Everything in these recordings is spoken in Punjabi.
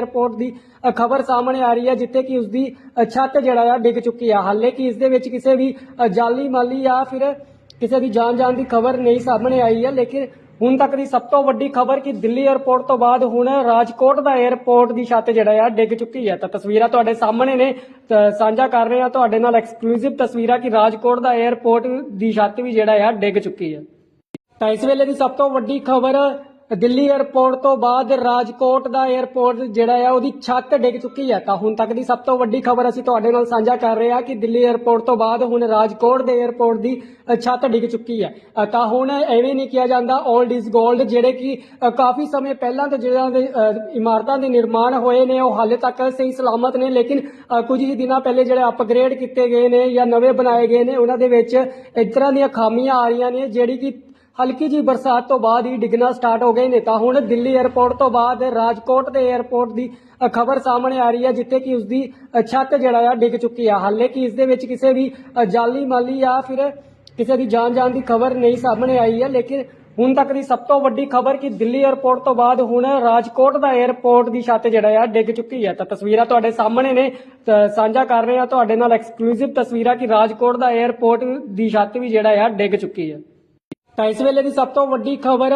ਏਅਰਪੋਰਟ ਦੀ ਖਬਰ ਸਾਹਮਣੇ ਆ ਰਹੀ ਹੈ, ਜਿੱਥੇ ਕਿ ਉਸ ਦੀ ਛੱਤ ਜਿਹੜਾ ਆ, ਡਿੱਗ ਚੁੱਕੀ ਆ। ਹਾਲੇ ਕਿ ਇਸ ਦੇ ਵਿੱਚ ਕਿਸੇ ਵੀ ਜਾਲੀ ਮਾਲੀ ਜਾਂ ਫਿਰ ਕਿਸੇ ਦੀ ਜਾਨ ਜਾਨ ਦੀ ਖਬਰ ਨਹੀਂ ਸਾਹਮਣੇ ਆਈ ਹੈ, ਲੇਕਿਨ ਹੁਣ ਤੱਕ ਦੀ ਸਭ ਤੋਂ ਵੱਡੀ ਖਬਰ ਕਿ ਦਿੱਲੀ 에ਅਰਪੋਰਟ ਤੋਂ ਬਾਅਦ ਹੁਣ ਰਾਜਕੋਟ ਦਾ 에ਅਰਪੋਰਟ ਦੀ ਛੱਤ ਜਿਹੜਾ ਆ, ਡਿੱਗ ਚੁੱਕੀ ਹੈ। ਤਾਂ ਤਸਵੀਰਾਂ ਤੁਹਾਡੇ ਸਾਹਮਣੇ ਨੇ ਸਾਂਝਾ ਕਰ ਰਹੇ ਆ ਤੁਹਾਡੇ ਨਾਲ ਐਕਸਕਲੂਸਿਵ ਤਸਵੀਰਾਂ ਕਿ ਰਾਜਕੋਟ ਦਾ ਏਅਰਪੋਰਟ ਦੀ ਛੱਤ ਵੀ ਜਿਹੜਾ ਆ, ਡਿੱਗ ਚੁੱਕੀ ਹੈ। ਤਾਂ ਇਸ ਵੇਲੇ ਦੀ ਸਭ ਤੋਂ ਵੱਡੀ ਖਬਰ ਦਿੱਲੀ 에ਅਰਪੋਰਟ ਤੋਂ ਬਾਅਦ ਰਾਜਕੋਟ ਦਾ 에ਅਰਪੋਰਟ ਜਿਹੜਾ ਆ, ਉਹਦੀ ਛੱਤ ਡਿੱਗ ਚੁੱਕੀ ਹੈ ਤਾਂ ਹੁਣ ਤੱਕ ਦੀ ਸਭ ਤੋਂ ਵੱਡੀ ਖਬਰ ਅਸੀਂ ਤੁਹਾਡੇ ਨਾਲ ਸਾਂਝਾ ਕਰ ਰਹੇ ਹਾਂ ਕਿ ਦਿੱਲੀ 에ਅਰਪੋਰਟ ਤੋਂ ਬਾਅਦ ਹੁਣ ਰਾਜਕੋਟ ਦੇ 에ਅਰਪੋਰਟ ਦੀ ਛੱਤ ਡਿੱਗ ਚੁੱਕੀ ਹੈ ਤਾਂ ਹੁਣ ਐਵੇਂ ਨਹੀਂ ਕਿਹਾ ਜਾਂਦਾ 올ਡ ਇਜ਼ 골ਡ ਜਿਹੜੇ ਕਿ ਕਾਫੀ ਸਮੇਂ ਪਹਿਲਾਂ ਤੋਂ ਜਿਹੜਾਂ ਦੇ ਇਮਾਰਤਾਂ ਦੇ ਨਿਰਮਾਣ ਹੋਏ ਨੇ, ਉਹ ਹਾਲੇ ਤੱਕ ਸਹੀ ਸਲਾਮਤ ਨੇ, ਲੇਕਿਨ ਕੁਝ ਹੀ ਦਿਨਾਂ ਪਹਿਲੇ ਜਿਹੜੇ ਅਪਗ੍ਰੇਡ ਕੀਤੇ ਗਏ ਨੇ ਜਾਂ ਨਵੇਂ ਬਣਾਏ ਗਏ ਨੇ, ਉਹਨਾਂ ਦੇ ਵਿੱਚ ਇਸ ਤਰ੍ਹਾਂ ਦੀਆਂ ਖਾਮੀਆਂ ਆ ਰਹੀਆਂ ਨੇ, ਜਿਹੜੀ ਕਿ ਹਲਕੀ ਜੀ ਬਰਸਾਤ ਤੋਂ ਬਾਅਦ ਹੀ ਡਿੱਗਣਾ ਸਟਾਰਟ ਹੋ ਗਏ ਨੇ। ਤਾਂ ਹੁਣ ਦਿੱਲੀ 에ਅਰਪੋਰਟ ਤੋਂ ਬਾਅਦ ਰਾਜਕੋਟ ਦੇ 에ਅਰਪੋਰਟ ਦੀ ਖਬਰ ਸਾਹਮਣੇ ਆ ਰਹੀ ਹੈ, ਜਿੱਥੇ ਕਿ ਉਸ ਦੀ ਛੱਤ ਜਿਹੜਾ ਆ ਡਿੱਗ ਚੁੱਕੀ ਆ। ਹਾਲੇ ਕਿ ਇਸ ਦੇ ਵਿੱਚ ਕਿਸੇ ਦੀ ਜਾਲੀ ਮਾਲੀ ਜਾਂ ਫਿਰ ਕਿਸੇ ਦੀ ਜਾਨ ਜਾਨ ਦੀ ਖਬਰ ਨਹੀਂ ਸਾਹਮਣੇ ਆਈ ਹੈ। ਲੇਕਿਨ ਹੁਣ ਤੱਕ ਦੀ ਸਭ ਤੋਂ ਵੱਡੀ ਖਬਰ ਕਿ ਦਿੱਲੀ 에ਅਰਪੋਰਟ ਤੋਂ ਬਾਅਦ ਹੁਣ ਰਾਜਕੋਟ ਦਾ 에ਅਰਪੋਰਟ ਦੀ ਛੱਤ ਜਿਹੜਾ ਆ ਡਿੱਗ ਚੁੱਕੀ ਹੈ। ਤਾਂ ਤਸਵੀਰਾਂ ਤੁਹਾਡੇ ਸਾਹਮਣੇ ਨੇ। ਸਾਂਝਾ ਕਰ ਰਹੇ ਆ ਤੁਹਾਡੇ ਨਾਲ ਐਕਸਕਲੂਸਿਵ ਤਸਵੀਰਾਂ ਕਿ ਰਾਜਕੋਟ ਦਾ 에ਅਰਪੋਰਟ ਦੀ ਛੱਤ ਵੀ ਜਿਹੜਾ ਆ ਡਿੱਗ ਚੁੱਕੀ ਹੈ। ਤਾਂ ਇਸ ਵੇਲੇ ਦੀ ਸਭ ਤੋਂ ਵੱਡੀ ਖਬਰ,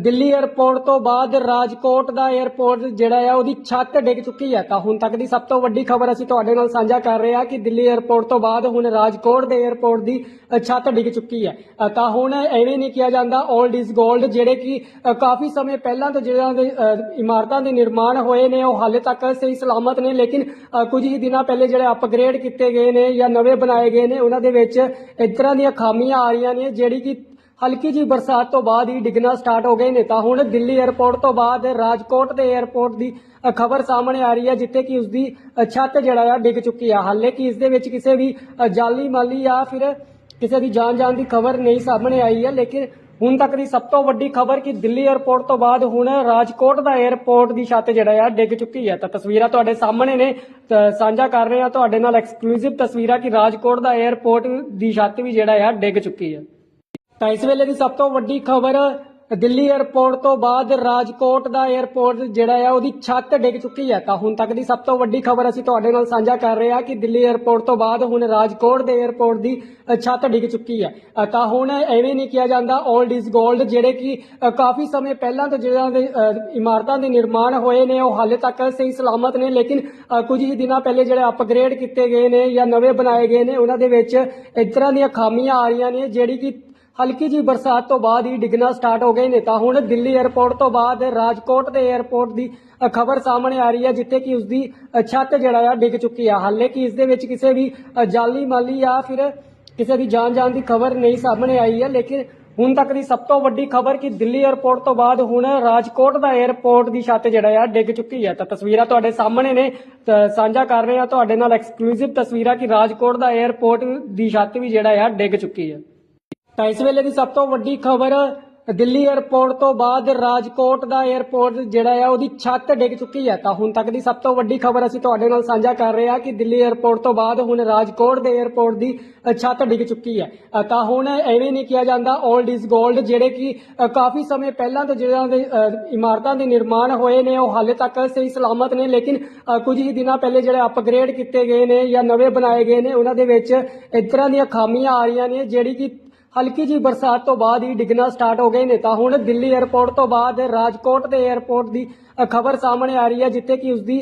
ਦਿੱਲੀ 에ਅਰਪੋਰਟ ਤੋਂ ਬਾਅਦ ਰਾਜਕੋਟ ਦਾ 에ਅਰਪੋਰਟ ਜਿਹੜਾ ਆ, ਉਹਦੀ ਛੱਤ ਡਿੱਗ ਚੁੱਕੀ ਹੈ ਤਾਂ ਹੁਣ ਤੱਕ ਦੀ ਸਭ ਤੋਂ ਵੱਡੀ ਖਬਰ ਅਸੀਂ ਤੁਹਾਡੇ ਨਾਲ ਸਾਂਝਾ ਕਰ ਰਹੇ ਹਾਂ ਕਿ ਦਿੱਲੀ 에ਅਰਪੋਰਟ ਤੋਂ ਬਾਅਦ ਹੁਣ ਰਾਜਕੋਟ ਦੇ 에ਅਰਪੋਰਟ ਦੀ ਛੱਤ ਡਿੱਗ ਚੁੱਕੀ ਹੈ ਤਾਂ ਹੁਣ ਐਵੇਂ ਨਹੀਂ ਕਿਹਾ ਜਾਂਦਾ 올ਡ ਇਜ਼ 골ਡ ਜਿਹੜੇ ਕਿ ਕਾਫੀ ਸਮੇਂ ਪਹਿਲਾਂ ਤੋਂ ਜਿਹੜਾਂ ਦੇ ਇਮਾਰਤਾਂ ਦੇ ਨਿਰਮਾਣ ਹੋਏ ਨੇ, ਉਹ ਹਾਲੇ ਤੱਕ ਸਹੀ ਸਲਾਮਤ ਨੇ, ਲੇਕਿਨ ਕੁਝ ਹੀ ਦਿਨਾਂ ਪਹਿਲੇ ਜਿਹੜੇ ਅਪਗ੍ਰੇਡ ਕੀਤੇ ਗਏ ਨੇ ਜਾਂ ਨਵੇਂ ਬਣਾਏ ਗਏ ਨੇ, ਉਹਨਾਂ ਦੇ ਵਿੱਚ ਇਸ ਤਰ੍ਹਾਂ ਦੀਆਂ ਖਾਮੀਆਂ ਆ ਰਹੀਆਂ ਨੇ, ਜਿਹੜੀ ਕਿ ਹਲਕੀ ਜੀ ਬਰਸਾਤ ਤੋਂ ਬਾਅਦ ਹੀ ਡਿੱਗਣਾ ਸਟਾਰਟ ਹੋ ਗਏ ਨੇ, ਤਾਂ ਹੁਣ ਦਿੱਲੀ 에ਅਰਪੋਰਟ ਤੋਂ ਬਾਅਦ ਰਾਜਕੋਟ ਦੇ 에ਅਰਪੋਰਟ ਦੀ ਖਬਰ ਸਾਹਮਣੇ ਆ ਰਹੀ ਹੈ, ਜਿੱਥੇ ਕਿ ਉਸ ਦੀ ਛੱਤ ਜਿਹੜਾ ਆ ਡਿੱਗ ਚੁੱਕੀ ਆ। ਹਾਲੇ ਕਿ ਇਸ ਦੇ ਵਿੱਚ ਕਿਸੇ ਵੀ ਜਾਲੀ ਮਾਲੀ ਜਾਂ ਫਿਰ ਕਿਸੇ ਦੀ ਜਾਨ ਜਾਨ ਦੀ ਖਬਰ ਨਹੀਂ ਸਾਹਮਣੇ ਆਈ ਹੈ, ਲੇਕਿਨ ਹੁਣ ਤੱਕ ਦੀ ਸਭ ਤੋਂ ਵੱਡੀ ਖਬਰ ਕਿ ਦਿੱਲੀ 에ਅਰਪੋਰਟ ਤੋਂ ਬਾਅਦ ਹੁਣ ਰਾਜਕੋਟ ਦਾ 에ਅਰਪੋਰਟ ਦੀ ਛੱਤ ਜਿਹੜਾ ਆ ਡਿੱਗ ਚੁੱਕੀ ਹੈ। ਤਾਂ ਤਸਵੀਰਾਂ ਤੁਹਾਡੇ ਸਾਹਮਣੇ ਨੇ ਸਾਂਝਾ ਕਰ ਰਹੇ ਹਾਂ, ਤੁਹਾਡੇ ਨਾਲ ਐਕਸਕਲੂਸਿਵ ਤਸਵੀਰਾਂ ਕਿ ਰਾਜਕੋਟ ਦਾ 에ਅਰਪੋਰਟ ਦੀ ਛੱਤ ਵੀ ਜਿਹੜਾ ਆ ਡਿੱਗ ਚੁੱਕੀ ਹੈ। ਤਾਂ ਇਸ ਵੇਲੇ ਦੀ ਸਭ ਤੋਂ ਵੱਡੀ ਖਬਰ ਦਿੱਲੀ 에ਅਰਪੋਰਟ ਤੋਂ ਬਾਅਦ ਰਾਜਕੋਟ ਦਾ 에ਅਰਪੋਰਟ ਜਿਹੜਾ ਆ, ਉਹਦੀ ਛੱਤ ਡਿੱਗ ਚੁੱਕੀ ਹੈ ਤਾਂ ਹੁਣ ਤੱਕ ਦੀ ਸਭ ਤੋਂ ਵੱਡੀ ਖਬਰ ਅਸੀਂ ਤੁਹਾਡੇ ਨਾਲ ਸਾਂਝਾ ਕਰ ਰਹੇ ਹਾਂ ਕਿ ਦਿੱਲੀ 에ਅਰਪੋਰਟ ਤੋਂ ਬਾਅਦ ਹੁਣ ਰਾਜਕੋਟ ਦੇ 에ਅਰਪੋਰਟ ਦੀ ਛੱਤ ਡਿੱਗ ਚੁੱਕੀ ਹੈ ਤਾਂ ਹੁਣ ਐਵੇਂ ਨਹੀਂ ਕਿਹਾ ਜਾਂਦਾ 올ਡ ਇਜ਼ 골ਡ ਜਿਹੜੇ ਕਿ ਕਾਫੀ ਸਮੇਂ ਪਹਿਲਾਂ ਤੋਂ ਜਿਹੜਾਂ ਦੇ ਇਮਾਰਤਾਂ ਦੇ ਨਿਰਮਾਣ ਹੋਏ ਨੇ, ਉਹ ਹਾਲੇ ਤੱਕ ਸਹੀ ਸਲਾਮਤ ਨੇ, ਲੇਕਿਨ ਕੁਝ ਹੀ ਦਿਨਾਂ ਪਹਿਲੇ ਜਿਹੜੇ ਅਪਗ੍ਰੇਡ ਕੀਤੇ ਗਏ ਨੇ ਜਾਂ ਨਵੇਂ ਬਣਾਏ ਗਏ ਨੇ, ਉਹਨਾਂ ਦੇ ਵਿੱਚ ਇਸ ਤਰ੍ਹਾਂ ਦੀਆਂ ਖਾਮੀਆਂ ਆ ਰਹੀਆਂ ਨੇ, ਜਿਹੜੀ ਕਿ ਹਲਕੀ ਜੀ ਬਰਸਾਤ ਤੋਂ ਬਾਅਦ ਹੀ ਡਿੱਗਣਾ ਸਟਾਰਟ ਹੋ ਗਏ ਨੇ। ਤਾਂ ਹੁਣ ਦਿੱਲੀ 에ਅਰਪੋਰਟ ਤੋਂ ਬਾਅਦ ਰਾਜਕੋਟ ਦੇ 에ਅਰਪੋਰਟ ਦੀ ਖਬਰ ਸਾਹਮਣੇ ਆ ਰਹੀ ਹੈ, ਜਿੱਥੇ ਕਿ ਉਸ ਦੀ ਛੱਤ ਜਿਹੜਾ ਆ ਡਿੱਗ ਚੁੱਕੀ ਆ। ਹਾਲੇ ਕਿ ਇਸ ਦੇ ਵਿੱਚ ਕਿਸੇ ਵੀ ਜਾਲੀ ਮਾਲੀ ਜਾਂ ਫਿਰ ਕਿਸੇ ਦੀ ਜਾਨ ਜਾਨ ਦੀ ਖਬਰ ਨਹੀਂ ਸਾਹਮਣੇ ਆਈ ਹੈ। ਲੇਕਿਨ ਹੁਣ ਤੱਕ ਦੀ ਸਭ ਤੋਂ ਵੱਡੀ ਖਬਰ ਕਿ ਦਿੱਲੀ 에ਅਰਪੋਰਟ ਤੋਂ ਬਾਅਦ ਹੁਣ ਰਾਜਕੋਟ ਦਾ 에ਅਰਪੋਰਟ ਦੀ ਛੱਤ ਜਿਹੜਾ ਆ ਡਿੱਗ ਚੁੱਕੀ ਹੈ। ਤਾਂ ਤਸਵੀਰਾਂ ਤੁਹਾਡੇ ਸਾਹਮਣੇ ਨੇ ਸਾਂਝਾ ਕਰ ਰਹੇ ਹਾਂ। ਤੁਹਾਡੇ ਨਾਲ ਐਕਸਕਲੂਸਿਵ ਤਸਵੀਰਾਂ ਕਿ ਰਾਜਕੋਟ ਦਾ 에ਅਰਪੋਰਟ ਦੀ ਛੱਤ ਵੀ ਜਿਹੜਾ ਆ ਡਿੱਗ ਚੁੱਕੀ ਹੈ। ਤਾਂ ਇਸ ਵੇਲੇ ਦੀ ਸਭ ਤੋਂ ਵੱਡੀ ਖਬਰ, ਦਿੱਲੀ 에ਅਰਪੋਰਟ ਤੋਂ ਬਾਅਦ ਰਾਜਕੋਟ ਦਾ 에ਅਰਪੋਰਟ ਜਿਹੜਾ ਆ, ਉਹਦੀ ਛੱਤ ਡਿੱਗ ਚੁੱਕੀ ਹੈ ਤਾਂ ਹੁਣ ਤੱਕ ਦੀ ਸਭ ਤੋਂ ਵੱਡੀ ਖਬਰ ਅਸੀਂ ਤੁਹਾਡੇ ਨਾਲ ਸਾਂਝਾ ਕਰ ਰਹੇ ਹਾਂ ਕਿ ਦਿੱਲੀ 에ਅਰਪੋਰਟ ਤੋਂ ਬਾਅਦ ਹੁਣ ਰਾਜਕੋਟ ਦੇ 에ਅਰਪੋਰਟ ਦੀ ਛੱਤ ਡਿੱਗ ਚੁੱਕੀ ਹੈ ਤਾਂ ਹੁਣ ਐਵੇਂ ਨਹੀਂ ਕਿਹਾ ਜਾਂਦਾ 올ਡ ਇਜ਼ 골ਡ ਜਿਹੜੇ ਕਿ ਕਾਫੀ ਸਮੇਂ ਪਹਿਲਾਂ ਤੋਂ ਜਿਹੜਾਂ ਦੇ ਇਮਾਰਤਾਂ ਦੇ ਨਿਰਮਾਣ ਹੋਏ ਨੇ, ਉਹ ਹਾਲੇ ਤੱਕ ਸਹੀ ਸਲਾਮਤ ਨੇ, ਲੇਕਿਨ ਕੁਝ ਹੀ ਦਿਨਾਂ ਪਹਿਲੇ ਜਿਹੜੇ ਅਪਗ੍ਰੇਡ ਕੀਤੇ ਗਏ ਨੇ ਜਾਂ ਨਵੇਂ ਬਣਾਏ ਗਏ ਨੇ, ਉਹਨਾਂ ਦੇ ਵਿੱਚ ਇਸ ਤਰ੍ਹਾਂ ਦੀਆਂ ਖਾਮੀਆਂ ਆ ਰਹੀਆਂ ਨੇ, ਜਿਹੜੀ ਕਿ ਹਲਕੀ ਜੀ ਬਰਸਾਤ ਤੋਂ ਬਾਅਦ ਹੀ ਡਿੱਗਣਾ ਸਟਾਰਟ ਹੋ ਗਏ ਨੇ। ਤਾਂ ਹੁਣ ਦਿੱਲੀ 에ਅਰਪੋਰਟ ਤੋਂ ਬਾਅਦ ਰਾਜਕੋਟ ਦੇ 에ਅਰਪੋਰਟ ਦੀ ਖਬਰ ਸਾਹਮਣੇ ਆ ਰਹੀ ਹੈ, ਜਿੱਥੇ ਕਿ ਉਸ ਦੀ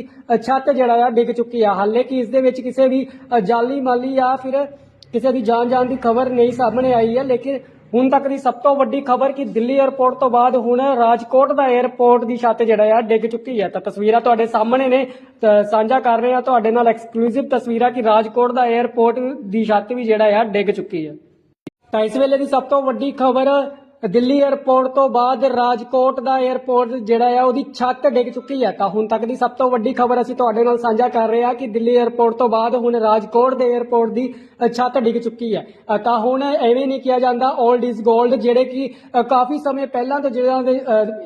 ਛੱਤ ਜਿਹੜਾ ਆ ਡਿੱਗ ਚੁੱਕੀ ਆ। ਹਾਲੇ ਕਿ ਇਸ ਦੇ ਵਿੱਚ ਕਿਸੇ ਵੀ ਜਾਲੀ ਮਾਲੀ ਜਾਂ ਫਿਰ ਕਿਸੇ ਦੀ ਜਾਨ ਜਾਨ ਦੀ ਖਬਰ ਨਹੀਂ ਸਾਹਮਣੇ ਆਈ ਹੈ। ਲੇਕਿਨ ਹੁਣ ਤੱਕ ਦੀ ਸਭ ਤੋਂ ਵੱਡੀ ਖਬਰ ਕਿ ਦਿੱਲੀ 에ਅਰਪੋਰਟ ਤੋਂ ਬਾਅਦ ਹੁਣ ਰਾਜਕੋਟ ਦਾ 에ਅਰਪੋਰਟ ਦੀ ਛੱਤ ਜਿਹੜਾ ਆ ਡਿੱਗ ਚੁੱਕੀ ਹੈ। ਤਾਂ ਤਸਵੀਰਾਂ ਤੁਹਾਡੇ ਸਾਹਮਣੇ ਨੇ। ਸਾਂਝਾ ਕਰ ਰਹੇ ਹਾਂ ਤੁਹਾਡੇ ਨਾਲ ਐਕਸਕਲੂਸਿਵ ਤਸਵੀਰਾਂ ਕਿ ਰਾਜਕੋਟ ਦਾ 에ਅਰਪੋਰਟ ਦੀ ਛੱਤ ਵੀ ਜਿਹੜਾ ਆ ਡਿੱਗ ਚੁੱਕੀ ਹੈ। ਤਾਂ ਇਸ ਵੇਲੇ ਦੀ ਸਭ ਤੋਂ ਵੱਡੀ ਖਬਰ, ਦਿੱਲੀ 에ਅਰਪੋਰਟ ਤੋਂ ਬਾਅਦ ਰਾਜਕੋਟ ਦਾ 에ਅਰਪੋਰਟ ਜਿਹੜਾ ਆ, ਉਹਦੀ ਛੱਤ ਡਿੱਗ ਚੁੱਕੀ ਹੈ ਤਾਂ ਹੁਣ ਤੱਕ ਦੀ ਸਭ ਤੋਂ ਵੱਡੀ ਖਬਰ ਅਸੀਂ ਤੁਹਾਡੇ ਨਾਲ ਸਾਂਝਾ ਕਰ ਰਹੇ ਹਾਂ ਕਿ ਦਿੱਲੀ 에ਅਰਪੋਰਟ ਤੋਂ ਬਾਅਦ ਹੁਣ ਰਾਜਕੋਟ ਦੇ 에ਅਰਪੋਰਟ ਦੀ ਛੱਤ ਡਿੱਗ ਚੁੱਕੀ ਹੈ ਤਾਂ ਹੁਣ ਐਵੇਂ ਨਹੀਂ ਕਿਹਾ ਜਾਂਦਾ 올ਡ ਇਜ਼ 골ਡ ਜਿਹੜੇ ਕਿ ਕਾਫੀ ਸਮੇਂ ਪਹਿਲਾਂ ਤੋਂ ਜਿਹੜਾਂ ਦੇ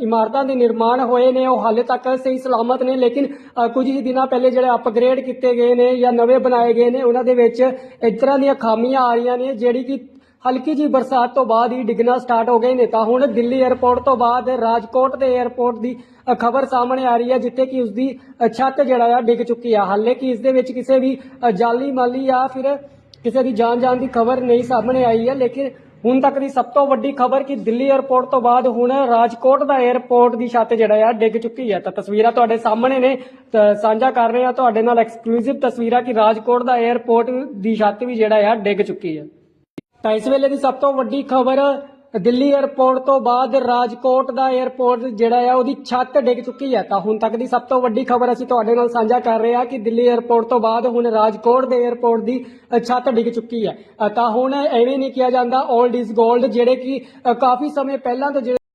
ਇਮਾਰਤਾਂ ਦੇ ਨਿਰਮਾਣ ਹੋਏ ਨੇ, ਉਹ ਹਾਲੇ ਤੱਕ ਸਹੀ ਸਲਾਮਤ ਨੇ, ਲੇਕਿਨ ਕੁਝ ਹੀ ਦਿਨਾਂ ਪਹਿਲੇ ਜਿਹੜੇ ਅਪਗ੍ਰੇਡ ਕੀਤੇ ਗਏ ਨੇ ਜਾਂ ਨਵੇਂ ਬਣਾਏ ਗਏ ਨੇ, ਉਹਨਾਂ ਦੇ ਵਿੱਚ ਇਸ ਤਰ੍ਹਾਂ ਦੀਆਂ ਖਾਮੀਆਂ ਆ ਰਹੀਆਂ ਨੇ, ਜਿਹੜੀ ਕਿ ਹਲਕੀ ਜੀ ਬਰਸਾਤ ਤੋਂ ਬਾਅਦ ਹੀ ਡਿੱਗਣਾ ਸਟਾਰਟ ਹੋ ਗਏ ਨੇ। ਤਾਂ ਹੁਣ ਦਿੱਲੀ 에ਅਰਪੋਰਟ ਤੋਂ ਬਾਅਦ ਰਾਜਕੋਟ ਦੇ 에ਅਰਪੋਰਟ ਦੀ ਖਬਰ ਸਾਹਮਣੇ ਆ ਰਹੀ ਹੈ, ਜਿੱਥੇ ਕਿ ਉਸ ਦੀ ਛੱਤ ਜਿਹੜਾ ਆ, ਡਿੱਗ ਚੁੱਕੀ ਆ। ਹਾਲੇ ਕਿ ਇਸ ਦੇ ਵਿੱਚ ਕਿਸੇ ਵੀ ਜਾਲੀ ਮਾਲੀ ਜਾਂ ਫਿਰ ਕਿਸੇ ਦੀ ਜਾਨ ਜਾਨ ਦੀ ਖਬਰ ਨਹੀਂ ਸਾਹਮਣੇ ਆਈ ਹੈ। ਲੇਕਿਨ ਹੁਣ ਤੱਕ ਦੀ ਸਭ ਤੋਂ ਵੱਡੀ ਖਬਰ ਕਿ ਦਿੱਲੀ 에ਅਰਪੋਰਟ ਤੋਂ ਬਾਅਦ ਹੁਣ ਰਾਜਕੋਟ ਦਾ 에ਅਰਪੋਰਟ ਦੀ ਛੱਤ ਜਿਹੜਾ ਆ, ਡਿੱਗ ਚੁੱਕੀ ਹੈ ਤਾਂ ਤਸਵੀਰਾਂ ਤੁਹਾਡੇ ਸਾਹਮਣੇ ਨੇ। ਸਾਂਝਾ ਕਰ ਰਹੇ ਆ ਤੁਹਾਡੇ ਨਾਲ ਐਕਸਕਲੂਸਿਵ ਤਸਵੀਰਾਂ ਕਿ ਰਾਜਕੋਟ ਦਾ 에ਅਰਪੋਰਟ ਦੀ ਛੱਤ ਵੀ ਜਿਹੜਾ ਆ, ਡਿੱਗ ਚੁੱਕੀ ਹੈ ਤਾਂ ਇਸ ਵੇਲੇ ਦੀ ਸਭ ਤੋਂ ਵੱਡੀ ਖਬਰ ਦਿੱਲੀ 에ਅਰਪੋਰਟ ਤੋਂ ਬਾਅਦ ਰਾਜਕੋਟ ਦਾ 에ਅਰਪੋਰਟ ਜਿਹੜਾ ਆ, ਉਹਦੀ ਛੱਤ ਡਿੱਗ ਚੁੱਕੀ ਹੈ ਤਾਂ ਹੁਣ ਤੱਕ ਦੀ ਸਭ ਤੋਂ ਵੱਡੀ ਖਬਰ ਅਸੀਂ ਤੁਹਾਡੇ ਨਾਲ ਸਾਂਝਾ ਕਰ ਰਹੇ ਹਾਂ ਕਿ ਦਿੱਲੀ 에ਅਰਪੋਰਟ ਤੋਂ ਬਾਅਦ ਹੁਣ ਰਾਜਕੋਟ ਦੇ 에ਅਰਪੋਰਟ ਦੀ ਛੱਤ ਡਿੱਗ ਚੁੱਕੀ ਹੈ ਤਾਂ ਹੁਣ ਐਵੇਂ ਨਹੀਂ ਕਿਹਾ ਜਾਂਦਾ 올ਡ ਇਜ਼ 골ਡ ਜਿਹੜੇ ਕਿ ਕਾਫੀ ਸਮੇਂ ਪਹਿਲਾਂ ਤੋਂ